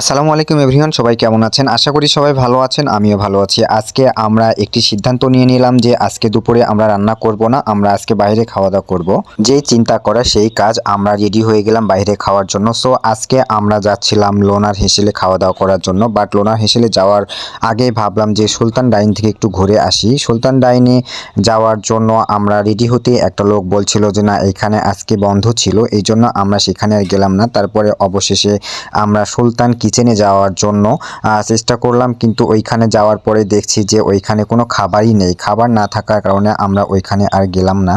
আসসালামু আলাইকুম এভরিওয়ান, সবাই কেমন আছেন? আশা করি সবাই ভালো আছেন, আমিও ভালো আছি। আজকে আমরা একটি সিদ্ধান্ত নিয়ে নিলাম যে আজকে দুপুরে আমরা রান্না করব না, আমরা আজকে বাইরে খাওয়া দাওয়া করব। যেই চিন্তা করা সেই কাজ আমরা রেডি হয়ে গেলাম বাইরে খাওয়ার জন্য। সো আজকে আমরা যাচ্ছিলাম লোনার হেসেলে খাওয়া দাওয়া করার জন্য বাট লোনার হেসেলে যাওয়ার আগে ভাবলাম যে সুলতান ডাইন থেকে একটু ঘুরে আসি। সুলতান ডাইনে যাওয়ার জন্য আমরা রেডি হতে একটা লোক বলছিল যে, না, এখানে আজকে বন্ধ ছিল, এই জন্য আমরা সেখানে আর গেলাম না। তারপরে অবশেষে আমরা সুলতান কিচেনে যাওয়ার জন্য চেষ্টা করলাম, কিন্তু ওইখানে যাওয়ার পরে দেখছি যে ওইখানে কোনো খাবারই নেই। খাবার না থাকার কারণে আমরা ওইখানে আর গেলাম না।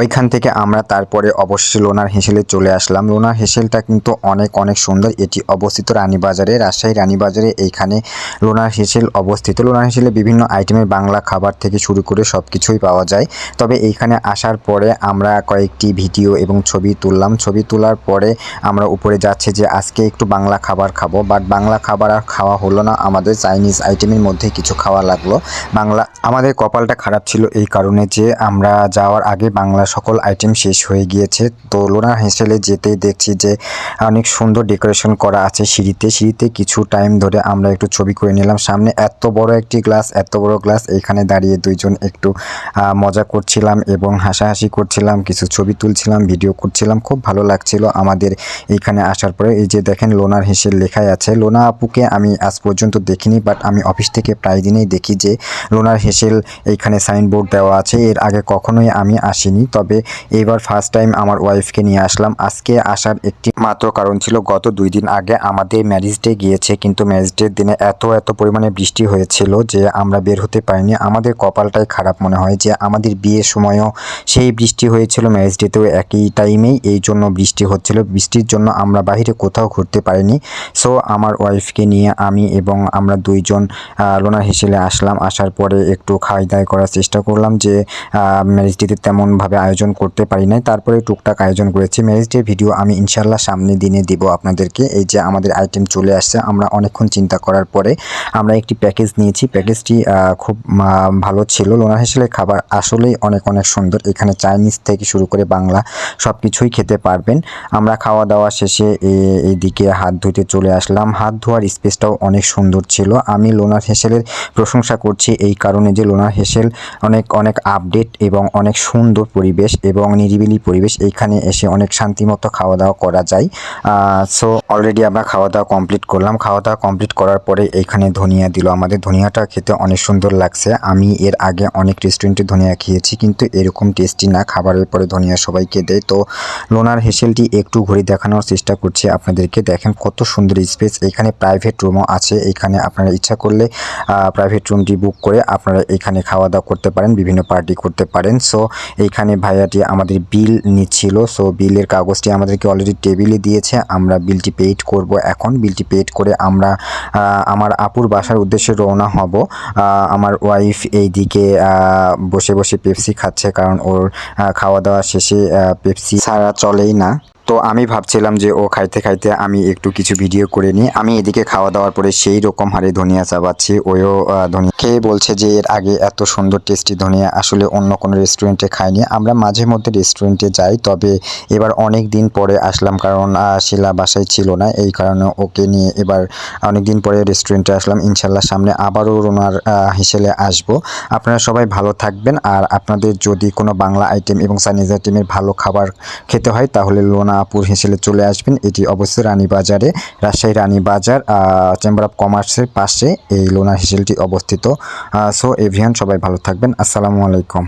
ওইখান থেকে আমরা তারপরে অবশ্যই লোনার হেসেলে চলে আসলাম। লোনার হেসেলটা কিন্তু অনেক অনেক সুন্দর। এটি অবস্থিত রানীবাজারে, রাজশাহী রানীবাজারে। এইখানে লোনার হেসেল অবস্থিত। লোনার হেসেলে বিভিন্ন আইটেমের বাংলা খাবার থেকে শুরু করে সব কিছুই পাওয়া যায়। তবে এইখানে আসার পরে আমরা কয়েকটি ভিডিও এবং ছবি তুললাম। ছবি তোলার পরে আমরা উপরে যাচ্ছি যে আজকে একটু বাংলা খাবার খাব। বাট বাংলা খাবার আর খাওয়া হলো না। আমাদের চাইনিজ আইটেমের মধ্যে কিছু খাওয়া লাগল। বাংলা, আমাদের কপালটা খারাপ ছিল এই কারণে যে আমরা যাওয়ার আগে বাংলা সকল আইটেম শেষ হয়ে গিয়েছে। তো লোনার হেসেলে যেতেই দেখছি যে, অনেক সুন্দর ডেকোরেশন করা আছে সিঁড়িতে। সিঁড়িতে কিছু টাইম ধরে আমরা একটু ছবি করে নিলাম। সামনে এত বড় একটি গ্লাস এত বড় গ্লাস এখানে দাঁড়িয়ে দুইজন একটু মজা করছিলাম এবং হাসাহাসি করছিলাম। কিছু ছবি তুলছিলাম ভিডিও করছিলাম। খুব ভালো লাগছিল আমাদের এইখানে আসার পরে। এই যে দেখেন লোনার হেসেল লেখাই আছে। লোনা আপুকে আমি আজ পর্যন্ত দেখিনি বাট আমি অফিস থেকে প্রায় দিনেই দেখি যে, লোনার হেসেল এইখানে সাইনবোর্ড দেওয়া আছে। এর আগে কখনোই আমি আসিনি। তবে এইবার ফার্স্ট টাইম আমার ওয়াইফকে নিয়ে আসলাম। আজকে আসার একটি মাত্র কারণ ছিল, গত দুই দিন আগে আমাদের ম্যারেজ ডে গিয়েছে, কিন্তু ম্যারেজ ডের দিনে এত এত পরিমাণে বৃষ্টি হয়েছিল যে আমরা বের হতে পারিনি। আমাদের কপালটাই খারাপ মনে হয় যে আমাদের বিয়ের সময়ও সেই বৃষ্টি হয়েছিল ম্যারেজ ডেতেও একই টাইমেই এই জন্য বৃষ্টি হচ্ছিল। বৃষ্টির জন্য আমরা বাইরে কোথাও ঘুরতে পারিনি। সো আমার ওয়াইফকে নিয়ে আমি এবং আমরা দুইজন লোনার হেসেলে আসলাম। আসার পরে একটু খাওয়াই দাওয়াই করার চেষ্টা করলাম যে ম্যারেজ ডেতে তেমনভাবে আয়োজন করতে পারি নাই। তারপরে টুকটাক আয়োজন করেছি। ম্যারেজ ডে ভিডিও আমি ইনশাল্লাহ সামনে দিনে দিব আপনাদেরকে। এই যে আমাদের আইটেম চলে আসছে, আমরা অনেকক্ষণ চিন্তা করার পরে আমরা একটি প্যাকেজ নিয়েছি। প্যাকেজটি খুব ভালো ছিল। লোনার হেসেলের খাবার আসলেই অনেক অনেক সুন্দর। এখানে চাইনিজ থেকে শুরু করে বাংলা সব কিছুই খেতে পারবেন। আমরা খাওয়া দাওয়া শেষে এইদিকে হাত ধুতে চলে আসলাম। হাত ধোয়ার স্পেসটাও অনেক সুন্দর ছিল। আমি লোনার হেসেলের প্রশংসা করছি এই কারণে যে লোনার হেসেল অনেক অনেক আপডেট এবং অনেক সুন্দর পরিবেশ এবং নিরিবিলি পরিবেশ। এইখানে এসে অনেক শান্তিমতো খাওয়া দাওয়া করা যায়। সো অলরেডি আমরা খাওয়া দাওয়া কমপ্লিট করলাম। খাওয়া দাওয়া কমপ্লিট করার পরে এইখানে ধনিয়া দিল। আমাদের ধনিয়াটা খেতে অনেক সুন্দর লাগছে। আমি এর আগে অনেক রেস্টুরেন্টে ধনিয়া খেয়েছি, কিন্তু এরকম টেস্টি না। খাবারের পরে ধনিয়া সবাইকে দেয়। তো, লোনার হেসেলটি একটু ঘুরে দেখানোর চেষ্টা করছি আপনাদেরকে। দেখেন কত সুন্দর স্পেস এখানে প্রাইভেট রুমও আছে। এখানে আপনারা ইচ্ছা করলে প্রাইভেট রুমটি বুক করে আপনারা এখানে খাওয়া দাওয়া করতে পারেন, বিভিন্ন পার্টি করতে পারেন। সো এইখানে ভাইয়াটি আমাদের বিল নিচ্ছিল সো বিলের কাগজটি আমাদেরকে অলরেডি টেবিলে দিয়েছে, আমরা বিলটি পেইড করব এখন। বিলটি পেইড করে আমরা আমার আপুর বাসার উদ্দেশ্যে রওনা হব। আমার ওয়াইফ এই দিকে বসে বসে পেপসি খাচ্ছে, কারণ ওর খাওয়া দাওয়া শেষে পেপসি ছাড়া চলেই না। তো আমি ভাবছিলাম যে ও খাইতে খাইতে আমি একটু কিছু ভিডিও করে নিই। আমি এদিকে খাওয়া দাওয়ার পরে সেই রকম হারে ধনিয়া চাবাচ্ছি আহ, ধনিয়া। খেয়ে বলছে যে এর আগে এত সুন্দর টেস্টি ধনিয়া আসলে অন্য কোনো রেস্টুরেন্টে খাইনি। আমরা মাঝে মধ্যে রেস্টুরেন্টে যাই তবে এবার অনেক দিন পরে আসলাম কারণ শিলা বাসায় ছিল না এই কারণে ওকে নিয়ে এবার অনেক দিন পরে রেস্টুরেন্টে আসলাম। ইনশাল্লাহ সামনে আবারও রোনার হিসেলে আসব। আপনারা সবাই ভালো থাকবেন আর আপনাদের যদি কোনো বাংলা আইটেম এবং চাইনিজ আইটেমের ভালো খাবার খেতে হয় তাহলে লোনা আপুর হেসেলে চলে আসবেন। এটি অবশ্যই রানীবাজারে। রাজশাহী রানীবাজার চেম্বার অফ কমার্সের পাশে এই লোনার হেসেলটি অবস্থিত। সো এভিয়ান, সবাই ভালো থাকবেন। আসসালামু আলাইকুম।